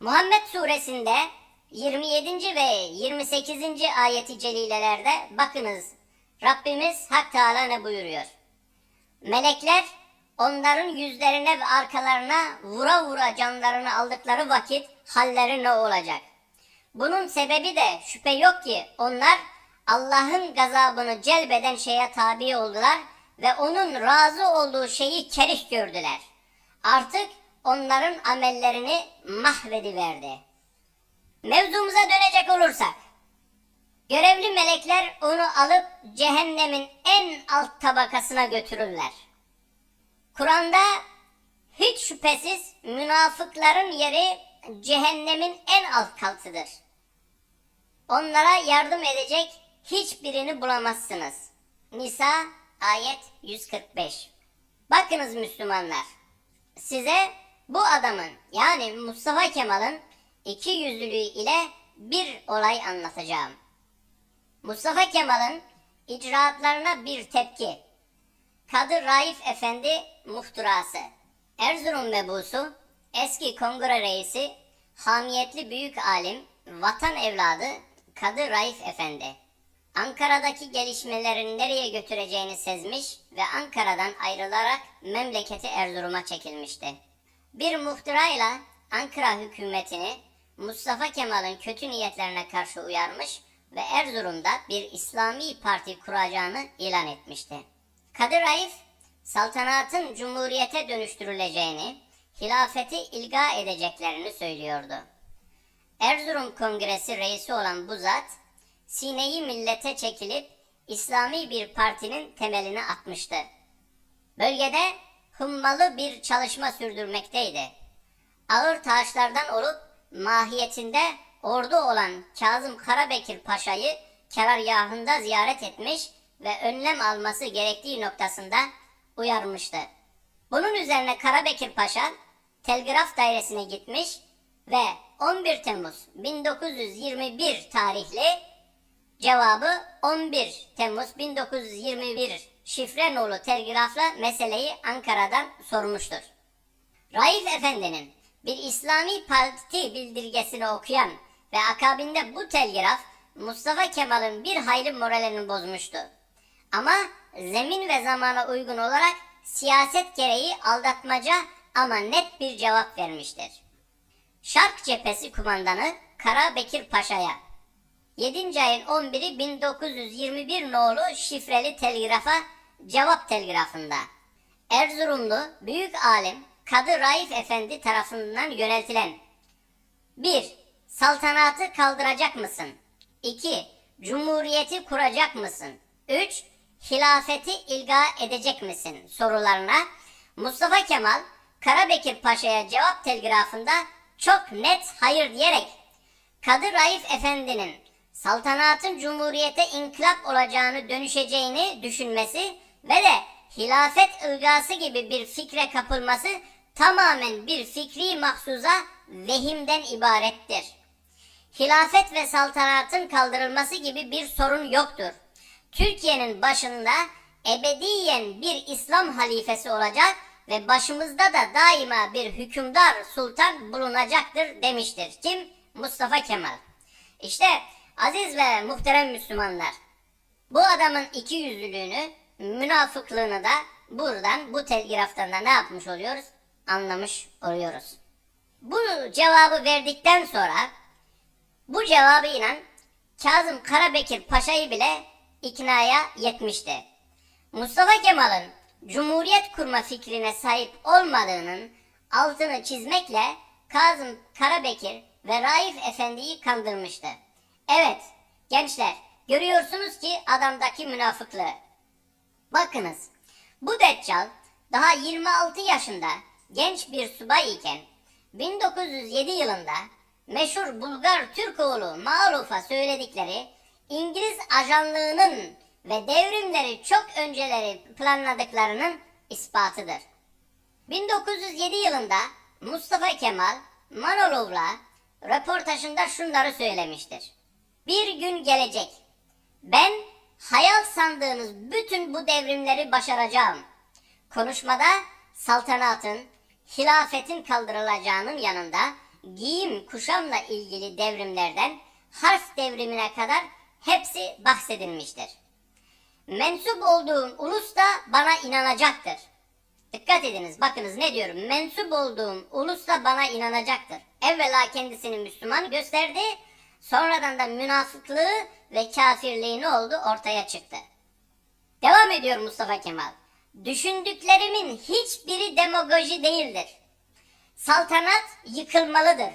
Muhammed suresinde 27. ve 28. ayeti celilelerde bakınız Rabbimiz Hak Teala ne buyuruyor? Melekler onların yüzlerine ve arkalarına vura vura canlarını aldıkları vakit halleri ne olacak? Bunun sebebi de şüphe yok ki onlar Allah'ın gazabını celbeden şeye tabi oldular ve onun razı olduğu şeyi kerih gördüler. Artık onların amellerini mahvediverdi. Mevzumuza dönecek olursak, görevli melekler onu alıp cehennemin en alt tabakasına götürürler. Kur'an'da hiç şüphesiz münafıkların yeri cehennemin en alt katıdır. Onlara yardım edecek hiçbirini bulamazsınız. Nisa ayet 145. Bakınız Müslümanlar. Size bu adamın yani Mustafa Kemal'ın iki yüzlülüğü ile bir olay anlatacağım. Mustafa Kemal'in icraatlarına bir tepki. Kadı Raif Efendi muhtırası. Erzurum mebusu, eski kongre reisi, hamiyetli büyük alim, vatan evladı Kadı Raif Efendi. Ankara'daki gelişmelerin nereye götüreceğini sezmiş ve Ankara'dan ayrılarak memleketi Erzurum'a çekilmişti. Bir muhtırayla Ankara hükümetini Mustafa Kemal'in kötü niyetlerine karşı uyarmış ve Erzurum'da bir İslami parti kuracağını ilan etmişti. Kadir Raif, saltanatın cumhuriyete dönüştürüleceğini, hilafeti ilga edeceklerini söylüyordu. Erzurum Kongresi reisi olan bu zat, sineyi millete çekilip İslami bir partinin temelini atmıştı. Bölgede hummalı bir çalışma sürdürmekteydi. Ağır taşlardan olup mahiyetinde ordu olan Kazım Karabekir Paşa'yı karargahında ziyaret etmiş ve önlem alması gerektiği noktasında uyarmıştı. Bunun üzerine Karabekir Paşa telgraf dairesine gitmiş ve 11 Temmuz 1921 tarihli cevabı 11 Temmuz 1921 şifre nolu telgrafla meseleyi Ankara'dan sormuştur. Raif Efendi'nin bir İslami parti bildirgesini okuyan ve akabinde bu telgraf Mustafa Kemal'in bir hayli moralini bozmuştu. Ama zemin ve zamana uygun olarak siyaset gereği aldatmaca ama net bir cevap vermiştir. Şark cephesi kumandanı Kara Bekir Paşa'ya 7. ayın 11'i 1921 nolu şifreli telgrafa cevap telgrafında Erzurumlu büyük alim Kadı Raif Efendi tarafından yöneltilen 1. Saltanatı kaldıracak mısın? 2. Cumhuriyeti kuracak mısın? 3. Hilafeti ilga edecek misin? sorularına Mustafa Kemal Karabekir Paşa'ya cevap telgrafında çok net hayır diyerek Kadı Raif Efendi'nin saltanatın cumhuriyete inkılap olacağını dönüşeceğini düşünmesi ve de hilafet ılgası gibi bir fikre kapılması tamamen bir fikri mahsuza vehimden ibarettir. Hilafet ve saltanatın kaldırılması gibi bir sorun yoktur. Türkiye'nin başında ebediyen bir İslam halifesi olacak ve başımızda da daima bir hükümdar sultan bulunacaktır demiştir. Kim? Mustafa Kemal. İşte aziz ve muhterem Müslümanlar, bu adamın iki yüzlülüğünü, münafıklığını da buradan bu telgraftan da ne yapmış oluyoruz? Anlamış oluyoruz. Bu cevabı verdikten sonra bu cevabıyla Kazım Karabekir Paşa'yı bile iknaya yetmişti. Mustafa Kemal'in Cumhuriyet kurma fikrine sahip olmadığının altını çizmekle Kazım Karabekir ve Raif Efendi'yi kandırmıştı. Evet gençler görüyorsunuz ki adamdaki münafıklığı. Bakınız bu Deccal daha 26 yaşında genç bir subay iken 1907 yılında meşhur Bulgar Türk oğlu Maruf'a söyledikleri İngiliz ajanlığının ve devrimleri çok önceleri planladıklarının ispatıdır. 1907 yılında Mustafa Kemal Manolov'la röportajında şunları söylemiştir. Bir gün gelecek. Ben hayal sandığınız bütün bu devrimleri başaracağım. Konuşmada saltanatın, hilafetin kaldırılacağının yanında giyim kuşamla ilgili devrimlerden harf devrimine kadar hepsi bahsedilmiştir. Mensup olduğum ulus da bana inanacaktır. Dikkat ediniz bakınız ne diyorum. Mensup olduğum ulus da bana inanacaktır. Evvela kendisini Müslüman gösterdi. Sonradan da münafıklığı ve kafirliği ne oldu ortaya çıktı. Devam ediyor Mustafa Kemal. Düşündüklerimin hiçbiri demagoji değildir. Saltanat yıkılmalıdır.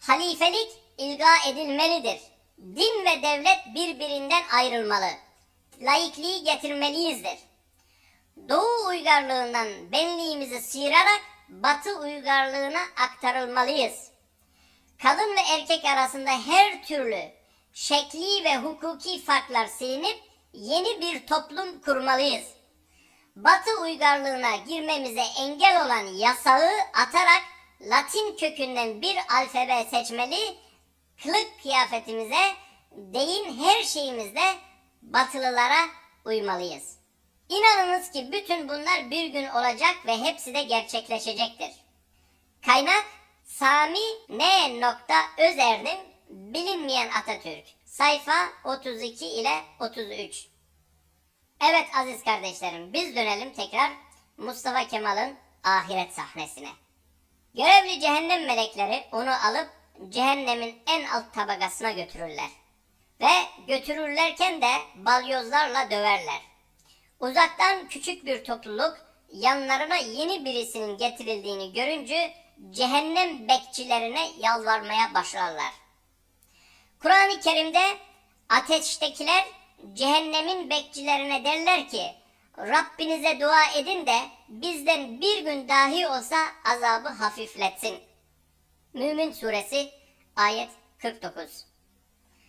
Halifelik ilga edilmelidir. Din ve devlet birbirinden ayrılmalı. Laikliği getirmeliyizdir. Doğu uygarlığından benliğimizi sıyırarak Batı uygarlığına aktarılmalıyız. Kadın ve erkek arasında her türlü şekli ve hukuki farklar silinip yeni bir toplum kurmalıyız. Batı uygarlığına girmemize engel olan yasağı atarak Latin kökünden bir alfabe seçmeli, kılık kıyafetimize, deyin her şeyimizde batılılara uymalıyız. İnanınız ki bütün bunlar bir gün olacak ve hepsi de gerçekleşecektir. Kaynak Sami N. Özerdim Bilinmeyen Atatürk Sayfa 32 ile 33 Evet aziz kardeşlerim biz dönelim tekrar Mustafa Kemal'ın ahiret sahnesine. Görevli cehennem melekleri onu alıp cehennemin en alt tabakasına götürürler. Ve götürürlerken de balyozlarla döverler. Uzaktan küçük bir topluluk yanlarına yeni birisinin getirildiğini görünce cehennem bekçilerine yalvarmaya başlarlar. Kur'an-ı Kerim'de ateştekiler cehennemin bekçilerine derler ki Rabbinize dua edin de bizden bir gün dahi olsa azabı hafifletsin. Mümin suresi ayet 49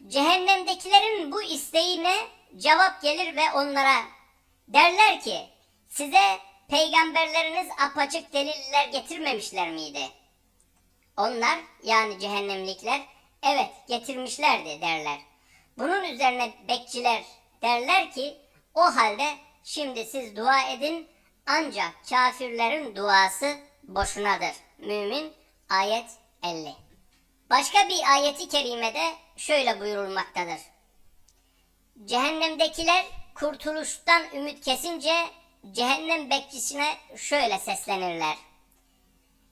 Cehennemdekilerin bu isteğine cevap gelir ve onlara derler ki size peygamberleriniz apaçık deliller getirmemişler miydi? Onlar yani cehennemlikler evet getirmişlerdi derler. Bunun üzerine bekçiler derler ki o halde şimdi siz dua edin ancak kafirlerin duası boşunadır. Mümin ayet 50. Başka bir ayeti kerimede şöyle buyurulmaktadır. Cehennemdekiler kurtuluştan ümit kesince cehennem bekçisine şöyle seslenirler.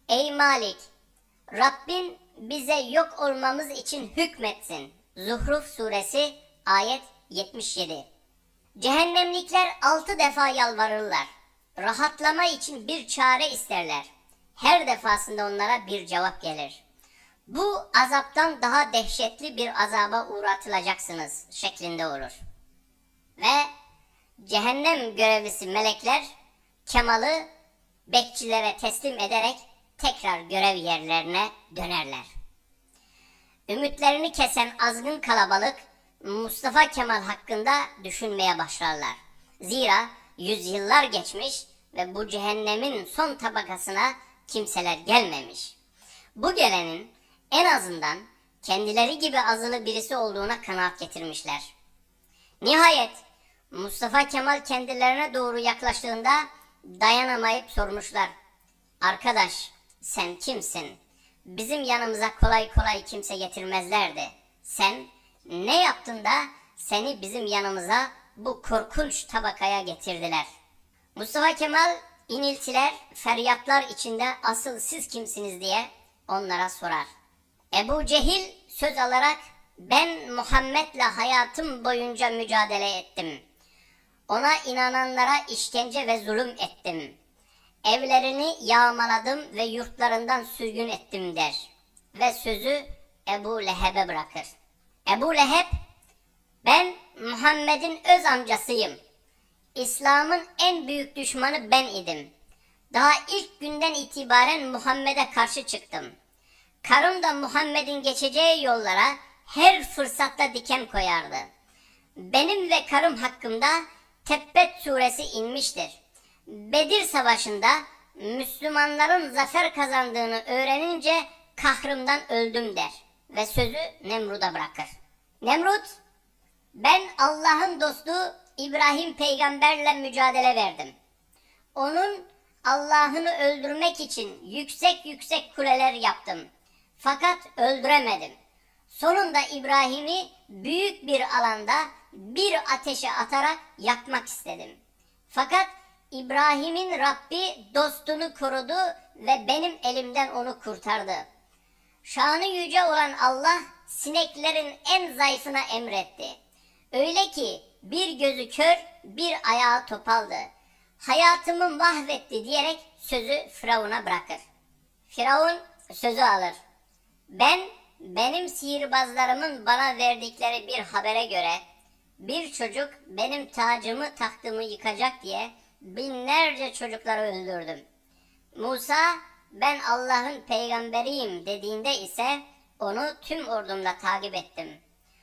Ey Malik! Rabbin bize yok olmamız için hükmetsin. Zuhruf suresi ayet 77. Cehennemlikler altı defa yalvarırlar. Rahatlama için bir çare isterler. Her defasında onlara bir cevap gelir. Bu azaptan daha dehşetli bir azaba uğratılacaksınız şeklinde olur. Cehennem görevlisi melekler Kemal'ı bekçilere teslim ederek tekrar görev yerlerine dönerler. Ümitlerini kesen azgın kalabalık Mustafa Kemal hakkında düşünmeye başlarlar. Zira yüzyıllar geçmiş ve bu cehennemin son tabakasına kimseler gelmemiş. Bu gelenin en azından kendileri gibi azılı birisi olduğuna kanaat getirmişler. Nihayet Mustafa Kemal kendilerine doğru yaklaştığında dayanamayıp sormuşlar. Arkadaş sen kimsin? Bizim yanımıza kolay kolay kimse getirmezlerdi. Sen ne yaptın da seni bizim yanımıza bu korkunç tabakaya getirdiler? Mustafa Kemal iniltiler, feryatlar içinde asıl siz kimsiniz diye onlara sorar. Ebu Cehil söz alarak ben Muhammed'le hayatım boyunca mücadele ettim. Ona inananlara işkence ve zulüm ettim. Evlerini yağmaladım ve yurtlarından sürgün ettim der. Ve sözü Ebu Leheb'e bırakır. Ebu Leheb, ben Muhammed'in öz amcasıyım. İslam'ın en büyük düşmanı ben idim. Daha ilk günden itibaren Muhammed'e karşı çıktım. Karım da Muhammed'in geçeceği yollara her fırsatta diken koyardı. Benim ve karım hakkımda Tebbet suresi inmiştir. Bedir savaşında Müslümanların zafer kazandığını öğrenince kahrımdan öldüm der ve sözü Nemrut'a bırakır. Nemrut, ben Allah'ın dostu İbrahim peygamberle mücadele verdim. Onun Allah'ını öldürmek için yüksek yüksek kuleler yaptım. Fakat öldüremedim. Sonunda İbrahim'i büyük bir alanda bir ateşe atarak yakmak istedim. Fakat İbrahim'in Rabbi dostunu korudu ve benim elimden onu kurtardı. Şanı yüce olan Allah sineklerin en zayıfına emretti. Öyle ki bir gözü kör, bir ayağı topaldı. Hayatımı mahvetti diyerek sözü Firavun'a bırakır. Firavun sözü alır. Ben benim sihirbazlarımın bana verdikleri bir habere göre bir çocuk benim tacımı tahtımı yıkacak diye binlerce çocukları öldürdüm. Musa ben Allah'ın peygamberiyim dediğinde ise onu tüm ordumla takip ettim.